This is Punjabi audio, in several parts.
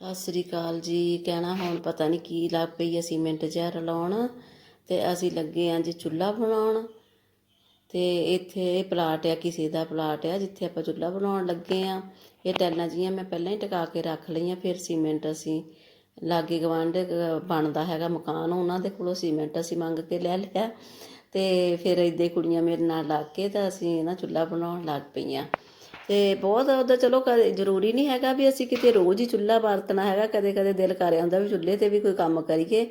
ਸਤਿ ਸ੍ਰੀ ਅਕਾਲ ਜੀ। ਕਹਿਣਾ ਹੁਣ ਪਤਾ ਨਹੀਂ ਕੀ ਲੱਗ ਪਈ ਆ ਸੀਮੈਂਟ ਜਿਹਾ ਰਲਾਉਣ ਤੇ ਅਸੀਂ ਲੱਗੇ ਆਂ ਜੀ ਚੁੱਲ੍ਹਾ ਬਣਾਉਣ ਤੇ ਇੱਥੇ ਇਹ ਪਲਾਟ ਆ, ਕਿਸੇ ਦਾ ਪਲਾਟ ਆ, ਜਿੱਥੇ ਆਪਾਂ ਚੁੱਲ੍ਹਾ ਬਣਾਉਣ ਲੱਗੇ ਆ। ਇਹ ਟੈਲਾਂ ਜੀਆਂ ਮੈਂ ਪਹਿਲਾਂ ਹੀ ਟਿਕਾ ਕੇ ਰੱਖ ਲਈਆਂ, ਫਿਰ ਸੀਮੈਂਟ ਅਸੀਂ ਲਾਗੇ ਗਵਾਂਢ ਬਣਦਾ ਹੈਗਾ ਮਕਾਨ, ਉਹਨਾਂ ਦੇ ਕੋਲੋਂ ਸੀਮੈਂਟ ਅਸੀਂ ਮੰਗ ਕੇ ਲੈ ਲਿਆ ਤੇ ਫਿਰ ਇੱਦੇ ਕੁੜੀਆਂ ਮੇਰੇ ਨਾਲ ਲੱਗ ਕੇ ਤਾਂ ਅਸੀਂ ਨਾ ਚੁੱਲ੍ਹਾ ਬਣਾਉਣ ਲੱਗ ਪਈਆਂ। ਤੇ ਬਹੁਤ ਉਹਦਾ ਚਲੋ ਕਦੇ ਜ਼ਰੂਰੀ ਨਹੀਂ ਹੈਗਾ ਵੀ ਅਸੀਂ ਕਿਤੇ ਰੋਜ਼ ਹੀ ਚੁੱਲ੍ਹਾ ਵਰਤਣਾ ਹੈਗਾ, ਕਦੇ ਕਦੇ ਦਿਲ ਕਰਿਆ ਹੁੰਦਾ ਵੀ ਚੁੱਲ੍ਹੇ ਤੇ ਵੀ ਕੋਈ ਕੰਮ ਕਰੀਏ।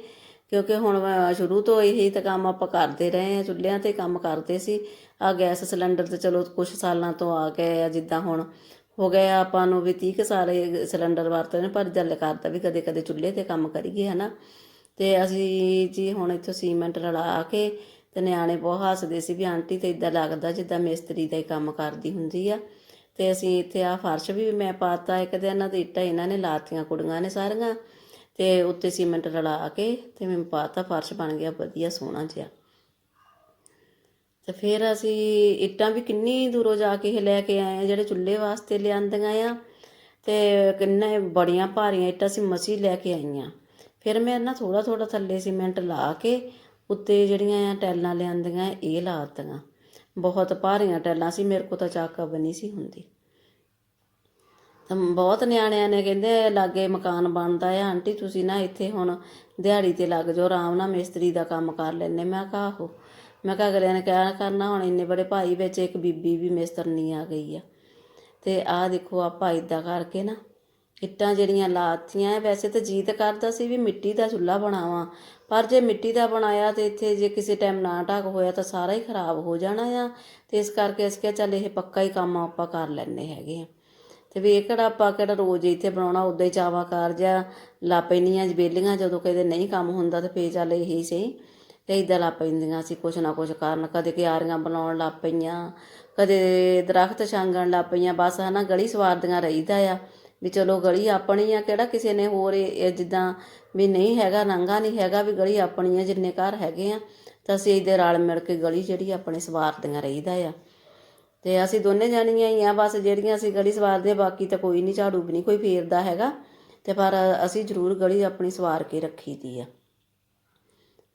ਕਿਉਂਕਿ ਹੁਣ ਸ਼ੁਰੂ ਤੋਂ ਇਹੀ ਤਾਂ ਕੰਮ ਆਪਾਂ ਕਰਦੇ ਰਹੇ ਆ ਚੁੱਲ੍ਹਿਆਂ ਤੇ ਕੰਮ ਕਰਦੇ ਸੀ। ਆ ਗੈਸ ਸਿਲੰਡਰ ਤੇ ਚਲੋ ਕੁਝ ਸਾਲਾਂ ਤੋਂ ਆ ਗਏ ਆ, ਜਿੱਦਾਂ ਹੁਣ ਹੋ ਗਿਆ ਆਪਾਂ ਨੂੰ ਵੀ 30 ਕੁ ਸਾਲ ਸਿਲੰਡਰ ਵਰਤਦੇ ਨੇ, ਪਰ ਦਿਲ ਕਰਦਾ ਵੀ ਕਦੇ ਕਦੇ ਚੁੱਲ੍ਹੇ ਤੇ ਕੰਮ ਕਰੀਏ, ਹਨਾ। ਤੇ ਅਸੀਂ ਜੀ ਹੁਣ ਇੱਥੋਂ ਸੀਮੈਂਟ ਰਲਾ ਕੇ ਤੇ ਨਿਆਣੇ ਬਹੁਤ ਹੱਸਦੇ ਸੀ ਵੀ ਆਂਟੀ ਤੇ ਇਦਾਂ ਲੱਗਦਾ ਜਿੱਦਾਂ ਮਿਸਤਰੀ ਦਾ ਹੀ ਕੰਮ ਕਰਦੀ ਹੁੰਦੀ ਆ। ਤੇ ਅਸੀਂ ਇੱਥੇ ਆ ਫਰਸ਼ ਵੀ ਮੈਂ ਪਾਤਾ ਇੱਕ ਦਿਨ ਇਹਨਾਂ ਦੀ ਇੱਟਾਂ ਇਹਨਾਂ ਨੇ ਲਾਤੀਆਂ, ਕੁੜੀਆਂ ਨੇ ਸਾਰੀਆਂ। ਤੇ ਉੱਤੇ ਸੀਮੈਂਟ ਰਲਾ ਕੇ ਤੇ ਮੈਂ ਪਾਤਾ, ਫਰਸ਼ ਬਣ ਗਿਆ, ਵਧੀਆ ਸੋਹਣਾ ਜਿਹਾ। ਤੇ ਫਿਰ ਅਸੀਂ ਇੱਟਾਂ ਵੀ ਕਿੰਨੀ ਦੂਰੋਂ ਜਾ ਕੇ ਇਹ ਲੈ ਕੇ ਆਏ ਆ, ਜਿਹੜੇ ਚੁੱਲ੍ਹੇ ਵਾਸਤੇ ਲਿਆਂਦੀਆਂ ਆ। ਤੇ ਕਿੰਨੇ ਬੜੀਆਂ ਭਾਰੀਆਂ ਇੱਟਾਂ ਸੀ ਮਸੀ ਲੈ ਕੇ ਆਈਆਂ। ਫਿਰ ਮੈਂ ਨਾ ਥੋੜਾ ਥੋੜਾ ਥੱਲੇ ਸੀਮੈਂਟ ਲਾ ਕੇ ਉੱਤੇ ਜਿਹੜੀਆਂ ਆ ਟੈਲਾਂ ਲਿਆਂਦੀਆਂ, ਇਹ ਲਾਤੀਆਂ। ਬਹੁਤ ਭਾਰੀਆਂ ਟੈਲਾਂ ਸੀ, ਮੇਰੇ ਕੋ ਤਾਂ ਚਾਕਾ ਬਣੀ ਸੀ ਹੁੰਦੀ। ਬਹੁਤ ਨਿਆਣਿਆਂ ਨੇ ਕਹਿੰਦੇ, ਲਾਗੇ ਮਕਾਨ ਬਣਦਾ ਆ, ਆਂਟੀ ਤੁਸੀਂ ਨਾ ਇੱਥੇ ਹੁਣ ਦਿਹਾੜੀ ਤੇ ਲੱਗ ਜਾਓ, ਆਰਾਮ ਨਾਲ ਮਿਸਤਰੀ ਦਾ ਕੰਮ ਕਰ ਲੈਣੇ ਮੈਂ ਕਿਹਾ, ਆਹੋ। ਮੈਂ ਕਿਹਾ ਅਗਲਿਆਂ ਨੇ ਕਿਹਾ, ਕਰਨਾ ਹੁਣ ਇੰਨੇ ਬੜੇ ਭਾਈ ਵਿੱਚ ਇੱਕ ਬੀਬੀ ਵੀ ਮਿਸਤਰਨੀ ਆ ਗਈ ਆ। ਤੇ ਆਹ ਦੇਖੋ ਆਪਾਂ ਇਦਾਂ ਕਰਕੇ ਨਾ ਇੱਟਾਂ ਜਿਹੜੀਆਂ ਲਾਤੀਆਂ, ਵੈਸੇ ਤਾਂ ਜੀਤ ਕਰਦਾ ਸੀ ਵੀ ਮਿੱਟੀ ਦਾ ਚੁੱਲ੍ਹਾ ਬਣਾਵਾਂ, ਪਰ ਜੇ ਮਿੱਟੀ ਦਾ ਬਣਾਇਆ ਤੇ ਇੱਥੇ ਜੇ ਕਿਸੇ ਟਾਈਮ ਨਾ ਢੱਕ ਹੋਇਆ ਤਾਂ ਸਾਰਾ ਹੀ ਖਰਾਬ ਹੋ ਜਾਣਾ ਆ। ਤੇ ਇਸ ਕਰਕੇ ਅਸੀਂ ਕਿਹਾ ਚੱਲ ਇਹ ਪੱਕਾ ਹੀ ਕੰਮ ਆਪਾਂ ਕਰ ਲੈਣੇ ਹੈਗੇ ਆ। ਤੇ ਵੀ ਇਹ ਕਿਹੜਾ ਆਪਾਂ ਕਿਹੜਾ ਰੋਜ਼ ਇੱਥੇ ਬਣਾਉਣਾ, ਉਦਾਂ ਹੀ ਚਾਵਾ ਕਾਰਜਾ ਲਾ ਪੈਂਦੀਆਂ ਜਬੇਲੀਆਂ ਜਦੋਂ ਕਦੇ ਨਹੀਂ ਕੰਮ ਹੁੰਦਾ ਤੇ ਫੇਰ ਚੱਲ ਇਹੀ ਸਹੀ ਤੇ ਇਦਾਂ ਲਾ ਪੈਂਦੀਆਂ ਸੀ, ਕੁਛ ਨਾ ਕੁਛ ਕਰਨ, ਕਦੇ ਕਿਆਰੀਆਂ ਬਣਾਉਣ ਲੱਗ ਪਈਆਂ, ਕਦੇ ਦਰਖਤ ਛਾਂਗਣ ਲੱਗ ਪਈਆਂ, ਬਸ ਹਨਾ ਗਲੀ ਸਵਾਰਦੀਆਂ ਰਹੀਦਾ ਆ। ਵੀ ਚਲੋ ਗਲੀ ਆਪਣੀ ਆ, ਕਿਹੜਾ ਕਿਸੇ ਨੇ ਹੋਰ ਇਹ ਇਹ ਜਿੱਦਾਂ ਵੀ ਨਹੀਂ ਹੈਗਾ, ਨੰਗਾ ਨਹੀਂ ਹੈਗਾ ਵੀ ਗਲੀ ਆਪਣੀ ਆ, ਜਿੰਨੇ ਘਰ ਹੈਗੇ ਆ, ਤਾਂ ਅਸੀਂ ਇਹਦੇ ਰਲ ਮਿਲ ਕੇ ਗਲੀ ਜਿਹੜੀ ਆਪਣੇ ਸਵਾਰਦੀਆਂ ਰਹੀਦਾ ਆ। ਤੇ ਅਸੀਂ ਦੋਨੇ ਜਾਣੀਆਂ ਹੀ ਆ, ਬਸ ਜਿਹੜੀਆਂ ਅਸੀਂ ਗਲੀ ਸਵਾਰਦੇ ਬਾਕੀ ਤਾਂ ਕੋਈ ਨਹੀਂ, ਝਾੜੂ ਵੀ ਨਹੀਂ, ਕੋਈ ਫੇਰਦਾ ਹੈਗਾ। ਤੇ ਪਰ ਅਸੀਂ ਜ਼ਰੂਰ ਗਲੀ ਆਪਣੀ ਸਵਾਰ ਕੇ ਰੱਖੀ ਦੀ ਆ।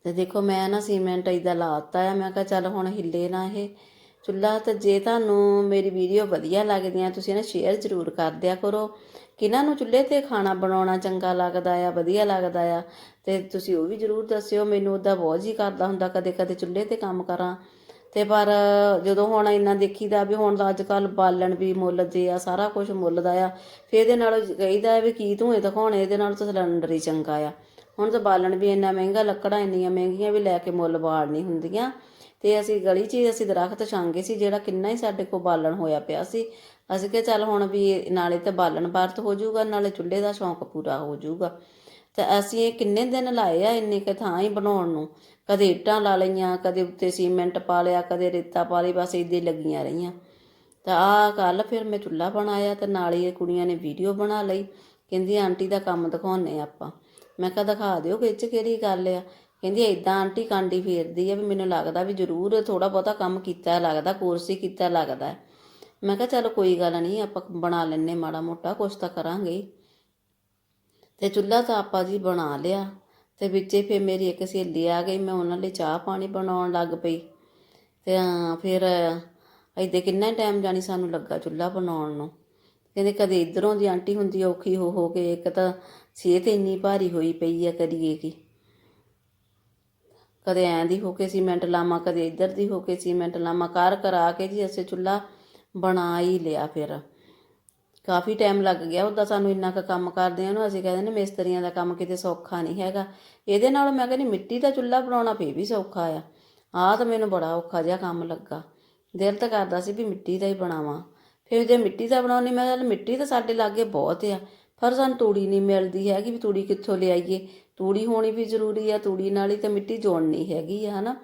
ਤੇ ਦੇਖੋ ਮੈਂ ਨਾ ਸੀਮੈਂਟ ਇਦਾਂ ਲਾਤਾ ਆ, ਮੈਂ ਕਿਹਾ ਚੱਲ ਹੁਣ ਹਿੱਲੇ ਨਾ ਇਹ। ਚੁੱਲ੍ਹਾ ਤਾਂ ਜੇ ਤੁਹਾਨੂੰ ਮੇਰੀ ਵੀਡੀਓ ਵਧੀਆ ਲੱਗਦੀ ਆ ਤੁਸੀਂ ਨਾ ਸ਼ੇਅਰ ਜ਼ਰੂਰ ਕਰ ਦਿਆ ਕਰੋ। ਕਿਹਨਾਂ ਨੂੰ ਚੁੱਲ੍ਹੇ ਤੇ ਖਾਣਾ ਬਣਾਉਣਾ ਚੰਗਾ ਲੱਗਦਾ ਆ, ਵਧੀਆ ਲੱਗਦਾ ਆ, ਤੇ ਤੁਸੀਂ ਉਹ ਵੀ ਜ਼ਰੂਰ ਦੱਸਿਓ। ਮੈਨੂੰ ਉਹਦਾ ਬਹੁਤ ਜੀ ਕਰਦਾ ਹੁੰਦਾ ਕਦੇ ਕਦੇ ਚੁੱਲ੍ਹੇ ਤੇ ਕੰਮ ਕਰਾਂ। ਤੇ ਪਰ ਜਦੋਂ ਹੁਣ ਇੰਨਾ ਦੇਖੀਦਾ ਵੀ ਹੁਣ ਤਾਂ ਅੱਜ ਕੱਲ ਬਾਲਣ ਵੀ ਮੁੱਲ ਦੇ ਆ, ਸਾਰਾ ਕੁਝ ਮੁੱਲ ਦਾ ਆ, ਫੇਰ ਇਹਦੇ ਨਾਲ ਕਹੀਦਾ ਵੀ ਕੀ ਧੂਏ ਦਿਖਾਉਣੇ, ਇਹਦੇ ਨਾਲ ਤਾਂ ਸਿਲੰਡਰ ਹੀ ਚੰਗਾ ਆ। ਹੁਣ ਤਾਂ ਬਾਲਣ ਵੀ ਇੰਨਾ ਮਹਿੰਗਾ, ਲੱਕੜਾਂ ਇੰਨੀਆਂ ਮਹਿੰਗੀਆਂ ਵੀ ਲੈ ਕੇ ਮੁੱਲ ਬਾਲ ਨਹੀਂ ਹੁੰਦੀਆਂ। ਤੇ ਅਸੀਂ ਗਲੀ 'ਚ ਹੀ ਅਸੀਂ ਦਰਖਤ ਛਾਂਗੇ ਸੀ, ਜਿਹੜਾ ਕਿੰਨਾ ਹੀ ਸਾਡੇ ਕੋਲ ਬਾਲਣ ਹੋਇਆ ਪਿਆ ਸੀ। ਅਸੀਂ ਕਿਹਾ ਚੱਲ ਹੁਣ ਵੀ ਨਾਲੇ ਤੇ ਬਾਲਣ ਵਰਤ ਹੋ ਜਾਊਗਾ, ਨਾਲੇ ਚੁੱਲ੍ਹੇ ਦਾ ਸ਼ੌਂਕ ਪੂਰਾ ਹੋ ਜਾਊਗਾ। ਤੇ ਅਸੀਂ ਇਹ ਕਿੰਨੇ ਦਿਨ ਲਾਏ ਆ ਇੰਨੇ ਕੁ ਥਾਂ ਹੀ ਬਣਾਉਣ ਨੂੰ। ਕਦੇ ਇੱਟਾਂ ਲਾ ਲਈਆਂ, ਕਦੇ ਉੱਤੇ ਸੀਮੈਂਟ ਪਾ ਲਿਆ, ਕਦੇ ਰੇਤਾ ਪਾ ਲਈ ਬਸ ਇਦਾਂ ਲੱਗੀਆਂ ਰਹੀਆਂ। ਤਾਂ ਆ ਕੱਲ ਫਿਰ ਮੈਂ ਚੁੱਲ੍ਹਾ ਬਣਾਇਆ ਤੇ ਨਾਲ ਹੀ ਇਹ ਕੁੜੀਆਂ ਨੇ ਵੀਡੀਓ ਬਣਾ ਲਈ। ਕਹਿੰਦੀ, ਆਂਟੀ ਦਾ ਕੰਮ ਦਿਖਾਉਣੇ ਆਪਾਂ। ਮੈਂ ਕਿਹਾ, ਦਿਖਾ ਦਿਓ ਵਿੱਚ ਕਿਹੜੀ ਗੱਲ ਆ? ਕਹਿੰਦੀ ਇਦਾਂ ਆਂਟੀ ਕਾਂਡੀ ਫੇਰਦੀ ਆ ਵੀ ਮੈਨੂੰ ਲੱਗਦਾ ਵੀ ਜ਼ਰੂਰ ਥੋੜਾ ਬਹੁਤਾ ਕੰਮ ਕੀਤਾ ਲੱਗਦਾ ਕੋਰਸ ਹੀ ਕੀਤਾ ਲੱਗਦਾ। ਮੈਂ ਕਿਹਾ ਚਲ ਕੋਈ ਗੱਲ ਨਹੀਂ, ਆਪਾਂ ਬਣਾ ਲੈਨੇ ਮਾੜਾ ਮੋਟਾ, ਕੁਛ ਤਾਂ ਕਰਾਂਗੇ। ਹੀ। ਤੇ ਚੁੱਲ੍ਹਾ ਤਾਂ ਆਪਾਂ ਜੀ ਬਣਾ ਲਿਆ ਤੇ ਵਿੱਚੇ ਫਿਰ ਮੇਰੀ ਇੱਕ ਸਹੇਲੀ ਆ ਗਈ, ਮੈਂ ਉਹਨਾਂ ਲਈ ਚਾਹ ਪਾਣੀ ਬਣਾਉਣ ਲੱਗ ਪਈ। ਤੇ ਫਿਰ ਇੱਥੇ ਕਿੰਨਾ ਟਾਈਮ ਜਾਣੀ ਸਾਨੂੰ ਲੱਗਾ ਚੁੱਲ੍ਹਾ ਬਣਾਉਣ ਨੂੰ। ਕਹਿੰਦੇ ਕਦੇ ਇਧਰੋਂ ਦੀ ਆਂਟੀ ਹੁੰਦੀ ਔਖੀ ਹੋ ਹੋ ਕੇ ਇੱਕ ਤਾਂ ਸਿਹਤ ਇੰਨੀ ਭਾਰੀ ਹੋਈ ਪਈ ਆ ਕਰੀਏ ਕੀ। ਕਦੇ ਐਂ ਦੀ ਹੋ ਕੇ ਸੀਮੈਂਟ ਲਾਵਾਂ, ਕਦੇ ਇੱਧਰ ਦੀ ਹੋ ਕੇ ਸੀਮੈਂਟ ਲਾਵਾਂ। ਕਰ ਕਰਾ ਕੇ ਜੀ ਅਸੀਂ ਚੁੱਲ੍ਹਾ ਬਣਾ ਹੀ ਲਿਆ ਫਿਰ। ਕਾਫੀ ਟਾਈਮ ਲੱਗ ਗਿਆ ਉਹਦਾ ਸਾਨੂੰ ਇੰਨਾ ਕੁ ਕੰਮ ਕਰਦੇ ਆ ਨਾ। ਅਸੀਂ ਕਹਿੰਦੇ ਨੇ ਮਿਸਤਰੀਆਂ ਦਾ ਕੰਮ ਕਿਤੇ ਸੌਖਾ ਨਹੀਂ ਹੈਗਾ। ਇਹਦੇ ਨਾਲ ਮੈਂ ਕਹਿੰਦੀ ਮਿੱਟੀ ਦਾ ਚੁੱਲ੍ਹਾ ਬਣਾਉਣਾ ਫੇ ਵੀ ਸੌਖਾ ਆ। ਆਹ ਤਾਂ ਮੈਨੂੰ ਬੜਾ ਔਖਾ ਜਿਹਾ ਕੰਮ ਲੱਗਾ। ਦਿਲ ਤਾਂ ਕਰਦਾ ਸੀ ਵੀ ਮਿੱਟੀ ਦਾ ਹੀ ਬਣਾਵਾਂ। ਫਿਰ ਜੇ ਮਿੱਟੀ ਦਾ ਬਣਾਉਣੀ, ਮੈਂ ਕਿਹਾ ਮਿੱਟੀ ਤਾਂ ਸਾਡੇ ਲਾਗੇ ਬਹੁਤ ਆ। ਪਰ ਸਾਨੂੰ ਤੂੜੀ ਨਹੀਂ ਮਿਲਦੀ ਹੈਗੀ ਵੀ ਤੂੜੀ ਕਿੱਥੋਂ ਲਿਆਈਏ। ਤੂੜੀ ਹੋਣੀ ਵੀ ਜ਼ਰੂਰੀ ਆ, ਤੂੜੀ ਨਾਲ ਹੀ ਤਾਂ ਮਿੱਟੀ ਜੋੜਨੀ ਹੈਗੀ ਆ, ਹਨਾ।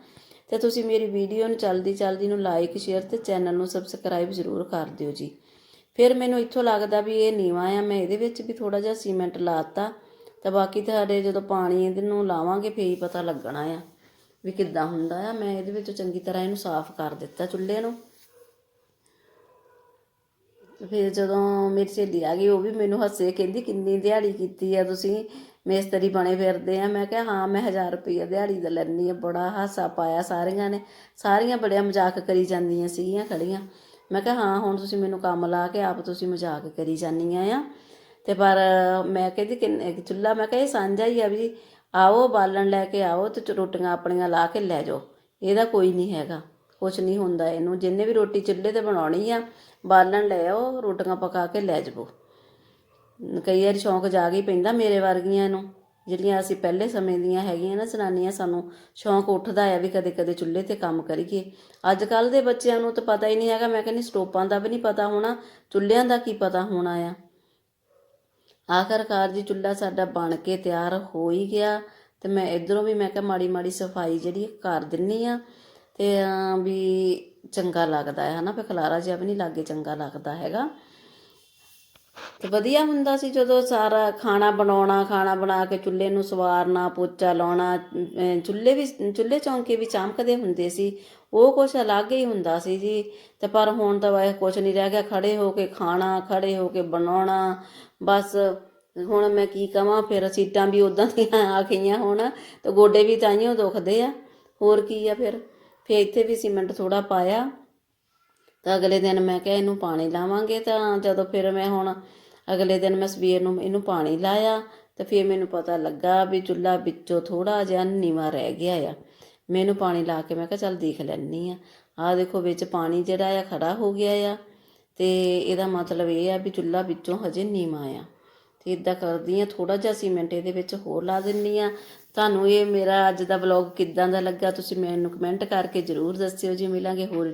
ਤੇ ਤੁਸੀਂ ਮੇਰੀ ਵੀਡੀਓ ਨੂੰ ਚਲਦੀ ਚਲਦੀ ਨੂੰ ਲਾਈਕ ਸ਼ੇਅਰ ਤੇ ਚੈਨਲ ਨੂੰ ਸਬਸਕ੍ਰਾਈਬ ਜ਼ਰੂਰ ਕਰ ਦਿਓ ਜੀ। ਫਿਰ ਮੈਨੂੰ ਇੱਥੋਂ ਲੱਗਦਾ ਵੀ ਇਹ ਨੀਵਾ ਆ, ਮੈਂ ਇਹਦੇ ਵਿੱਚ ਵੀ ਥੋੜਾ ਜਿਹਾ ਸੀਮੈਂਟ ਲਾਤਾ। ਤਾਂ ਬਾਕੀ ਤੁਹਾਡੇ ਜਦੋਂ ਪਾਣੀ ਇਹਦੇ ਨੂੰ ਲਾਵਾਂਗੇ, ਫੇਰ ਹੀ ਪਤਾ ਲੱਗਣਾ ਆ ਵੀ ਕਿੱਦਾਂ ਹੁੰਦਾ ਆ। ਮੈਂ ਇਹਦੇ ਵਿੱਚ ਚੰਗੀ ਤਰ੍ਹਾਂ ਇਹਨੂੰ ਸਾਫ਼ ਕਰ ਦਿੱਤਾ ਚੁੱਲ੍ਹੇ ਨੂੰ। ਫਿਰ ਜਦੋਂ ਮੇਰੀ ਸਹੇਲੀ ਆ ਗਈ, ਉਹ ਵੀ ਮੈਨੂੰ ਹੱਸੇ, ਕਹਿੰਦੀ ਕਿੰਨੀ ਦਿਹਾੜੀ ਕੀਤੀ ਆ ਤੁਸੀਂ, ਮੇਸਤਰੀ ਬਣੇ ਫਿਰਦੇ ਆ। ਮੈਂ ਕਿਹਾ, ਹਾਂ, ਮੈਂ 1000 ਰੁਪਈਆ ਦਿਹਾੜੀ ਦਾ ਲੈਣੀ ਆ, ਬੜਾ ਹਾਸਾ ਪਾਇਆ ਸਾਰੀਆਂ ਨੇ। ਸਾਰੀਆਂ ਬੜਿਆ ਮਜ਼ਾਕ ਕਰੀ ਜਾਂਦੀਆਂ ਸੀਗੀਆਂ ਖੜੀਆਂ। ਮੈਂ ਕਿਹਾ, ਹਾਂ, ਹੁਣ ਤੁਸੀਂ ਮੈਨੂੰ ਕੰਮ ਲਾ ਕੇ ਆਪ ਤੁਸੀਂ ਮਜ਼ਾਕ ਕਰੀ ਜਾਂਦੀਆਂ ਆ। ਤੇ ਪਰ ਮੈਂ ਕਹਿੰਦੀ ਕਿ ਚੁੱਲਾ ਮੈਂ ਕਿਹਾ, ਇਹ ਸਾਂਝਾ ਹੀ ਆ ਵੀ ਆਓ, ਬਾਲਣ ਲੈ ਕੇ ਆਓ ਤੇ ਰੋਟੀਆਂ ਆਪਣੀਆਂ ਲਾ ਕੇ ਲੈ ਜਾਓ। ਇਹਦਾ ਕੋਈ ਨਹੀਂ ਹੈਗਾ। ਕੁਛ ਨਹੀਂ ਹੁੰਦਾ ਇਹਨੂੰ। ਜਿੰਨੇ ਵੀ ਰੋਟੀ ਚੁੱਲ੍ਹੇ ਤੇ ਬਣਾਉਣੀ ਆ, ਬਾਲਣ ਲੈ ਆਓ, ਰੋਟੀਆਂ ਪਕਾ ਕੇ ਲੈ ਜਾਵੋ। ਕਈ ਵਾਰੀ ਸ਼ੌਂਕ ਜਾਗ ਹੀ ਪੈਂਦਾ ਮੇਰੇ ਵਰਗੀਆਂ ਨੂੰ। ਜਿਹੜੀਆਂ ਅਸੀਂ ਪਹਿਲੇ ਸਮੇਂ ਦੀਆਂ ਹੈਗੀਆਂ ਨਾ ਜਨਾਨੀਆਂ, ਸਾਨੂੰ ਸ਼ੌਂਕ ਉੱਠਦਾ ਆ ਵੀ ਕਦੇ ਕਦੇ ਚੁੱਲ੍ਹੇ ਤੇ ਕੰਮ ਕਰੀਏ। ਅੱਜ ਕੱਲ ਦੇ ਬੱਚਿਆਂ ਨੂੰ ਤਾਂ ਪਤਾ ਹੀ ਨਹੀਂ ਹੈਗਾ, ਮੈਂ ਕਹਿੰਦੀ ਸਟੋਪਾਂ ਦਾ ਵੀ ਨਹੀਂ ਪਤਾ ਹੋਣਾ, ਚੁੱਲ੍ਹਿਆਂ ਦਾ ਕੀ ਪਤਾ ਹੋਣਾ ਆ। ਆਖਰਕਾਰ ਜੀ ਚੁੱਲ੍ਹਾ ਸਾਡਾ ਬਣ ਕੇ ਤਿਆਰ ਹੋ ਹੀ ਗਿਆ ਤੇ ਮੈਂ ਇਧਰੋਂ ਵੀ ਮੈਂ ਕਿਹਾ ਮਾੜੀ ਮਾੜੀ ਸਫ਼ਾਈ ਜਿਹੜੀ ਕਰ ਦਿੰਨੀ ਆ। ਤੇ ਵੀ ਚੰਗਾ ਲੱਗਦਾ ਹੈ, ਹਨਾ? ਫੇ ਖਲਾਰਾ ਜਿਹਾ ਵੀ ਨਹੀਂ ਲੱਗੇ ਚੰਗਾ ਲੱਗਦਾ ਹੈਗਾ। ਤੇ ਵਧੀਆ ਹੁੰਦਾ ਸੀ ਜਦੋਂ ਸਾਰਾ ਖਾਣਾ ਬਣਾਉਣਾ, ਖਾਣਾ ਬਣਾ ਕੇ ਚੁੱਲ੍ਹੇ ਨੂੰ ਸਵਾਰਨਾ, ਪੋਚਾ ਲਾਉਣਾ ਚੁੱਲ੍ਹੇ ਵੀ, ਚੁੱਲ੍ਹੇ ਚੌਂਕੇ ਵੀ ਚਮਕਦੇ ਹੁੰਦੇ ਸੀ। ਉਹ ਕੁਛ ਅਲੱਗ ਹੀ ਹੁੰਦਾ ਸੀ ਜੀ। ਤੇ ਪਰ ਹੁਣ ਤਾਂ ਵਾਹ ਕੁਛ ਨਹੀਂ ਰਹਿ ਗਿਆ। ਖੜੇ ਹੋ ਕੇ ਖਾਣਾ ਖੜੇ ਹੋ ਕੇ ਬਣਾਉਣਾ, ਬਸ ਹੁਣ ਮੈਂ ਕੀ ਕਹਾਂ ਫਿਰ ਸੀਟਾਂ ਵੀ ਉਦਾਂ ਦੀਆਂ ਆ ਗਈਆਂ ਹੁਣ। ਤੇ ਗੋਡੇ ਵੀ ਤਾਈਓ ਦੁਖਦੇ ਆ। ਹੋਰ ਕੀ ਆ ਫਿਰ? ਫਿਰ ਇੱਥੇ ਵੀ ਸੀਮੈਂਟ ਥੋੜਾ ਪਾਇਆ। ਤਾਂ ਅਗਲੇ ਦਿਨ ਮੈਂ ਕਿਹਾ ਇਹਨੂੰ ਪਾਣੀ ਲਾਵਾਂਗੇ ਤਾਂ ਜਦੋਂ ਫਿਰ ਮੈਂ ਹੁਣ ਅਗਲੇ ਦਿਨ ਮੈਂ ਸਵੇਰ ਨੂੰ ਇਹਨੂੰ ਪਾਣੀ ਲਾਇਆ ਤਾਂ ਫਿਰ ਮੈਨੂੰ ਪਤਾ ਲੱਗਾ ਵੀ ਚੁੱਲ੍ਹਾ ਵਿੱਚੋਂ ਥੋੜਾ ਜਿਹਾ ਨੀਵਾ ਰਹਿ ਗਿਆ ਆ। ਮੈਨੂੰ ਪਾਣੀ ਲਾ ਕੇ ਮੈਂ ਕਿਹਾ ਚੱਲ ਦੇਖ ਲੈਣੀ ਆ ਆਹ ਦੇਖੋ ਵਿੱਚ ਪਾਣੀ ਜਿਹੜਾ ਆ ਖੜਾ ਹੋ ਗਿਆ ਆ ਤੇ ਇਹਦਾ ਮਤਲਬ ਇਹ ਆ ਵੀ ਚੁੱਲ੍ਹਾ ਵਿੱਚੋਂ ਹਜੇ ਨੀਵਾ ਆ। ਤੇ ਇਦਾਂ ਕਰਦੀ ਆ ਥੋੜਾ ਜਿਹਾ ਸੀਮੈਂਟ ਇਹਦੇ ਵਿੱਚ ਹੋਰ ਲਾ ਦਿੰਨੀ ਆ ਤੁਹਾਨੂੰ ਇਹ ਮੇਰਾ ਅੱਜ ਦਾ ਵਲੌਗ ਕਿੱਦਾਂ ਦਾ ਲੱਗਾ ਤੁਸੀਂ ਮੈਨੂੰ ਕਮੈਂਟ ਕਰਕੇ ਜਰੂਰ ਦੱਸਿਓ ਜੀ, ਮਿਲਾਂਗੇ ਹੋਰ